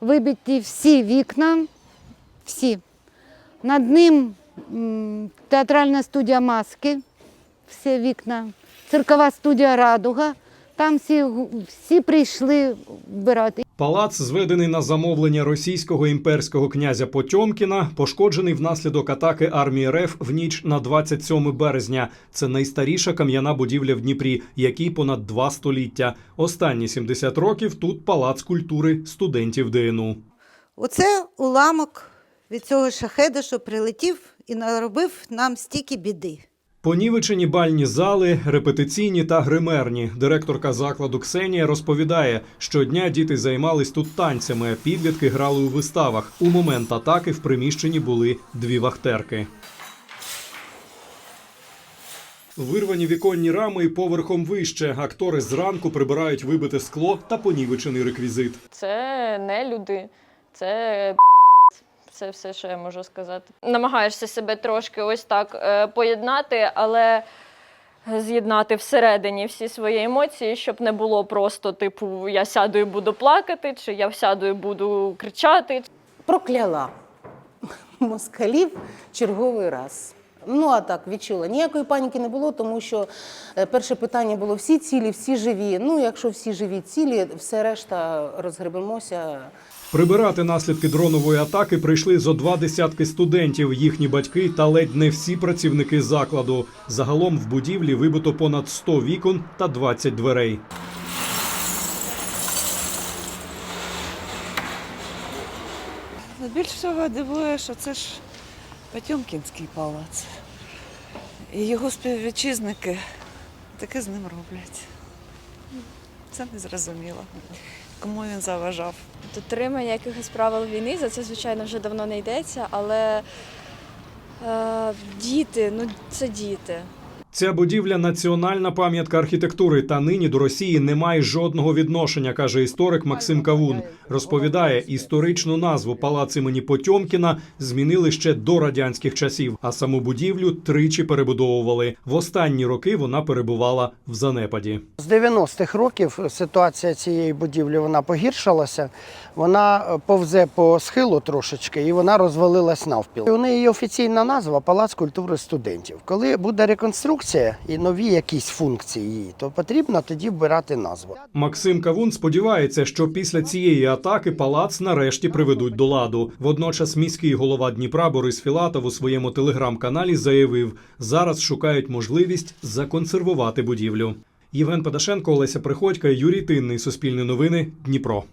вибиті всі вікна, всі. Над ним театральна студія маски, всі вікна, циркова студія Радуга. Там всі, всі прийшли вбирати. Палац, зведений на замовлення російського імперського князя Потьомкіна, пошкоджений внаслідок атаки армії РФ в ніч на 27 березня. Це найстаріша кам'яна будівля в Дніпрі, якій понад два століття. Останні 70 років тут палац культури студентів ДНУ. Оце уламок від цього шахеда, що прилетів і наробив нам стільки біди. Понівечені бальні зали, репетиційні та гримерні. Директорка закладу Ксенія розповідає, щодня діти займались тут танцями, а підлітки грали у виставах. У момент атаки в приміщенні були дві вахтерки. Вирвані віконні рами і поверхом вище. Актори зранку прибирають вибите скло та понівечений реквізит. Це не люди, це це все, що я можу сказати. Намагаєшся себе трошки ось так е, поєднати, але з'єднати всередині всі свої емоції, щоб не було просто типу я сяду і буду плакати, чи я сяду і буду кричати. прокляла москалів черговий раз. Ну а так відчула. Ніякої паніки не було, тому що е, перше питання було всі цілі, всі живі. Ну, якщо всі живі цілі, все решта розгребемося. Прибирати наслідки дронової атаки прийшли зо два десятки студентів, їхні батьки та ледь не всі працівники закладу. Загалом в будівлі вибито понад 100 вікон та 20 дверей. Ну, більш всього дивує, що це ж Потьомкінський палац. І його співвітчизники таке з ним роблять. Це не зрозуміло. Кому він заважав? Дотримання якихось правил війни за це, звичайно, вже давно не йдеться, але е, діти, ну це діти. Ця будівля національна пам'ятка архітектури, та нині до Росії не має жодного відношення, каже історик Максим Кавун. Розповідає, історичну назву палац імені Потьомкіна змінили ще до радянських часів, а саму будівлю тричі перебудовували. В останні роки вона перебувала в занепаді. З 90-х років ситуація цієї будівлі вона погіршилася. Вона е, повзе по схилу трошечки і вона розвалилась навпіл. У неї офіційна назва Палац культури студентів. Коли буде реконструкція і нові якісь функції то потрібно тоді вбирати назву. Максим Кавун сподівається, що після цієї атаки палац нарешті приведуть до ладу. Водночас міський голова Дніпра Борис Філатов у своєму телеграм-каналі заявив, зараз шукають можливість законсервувати будівлю. Євген Падашенко, Олеся Приходька, Юрій Тинний. Суспільне новини. Дніпро.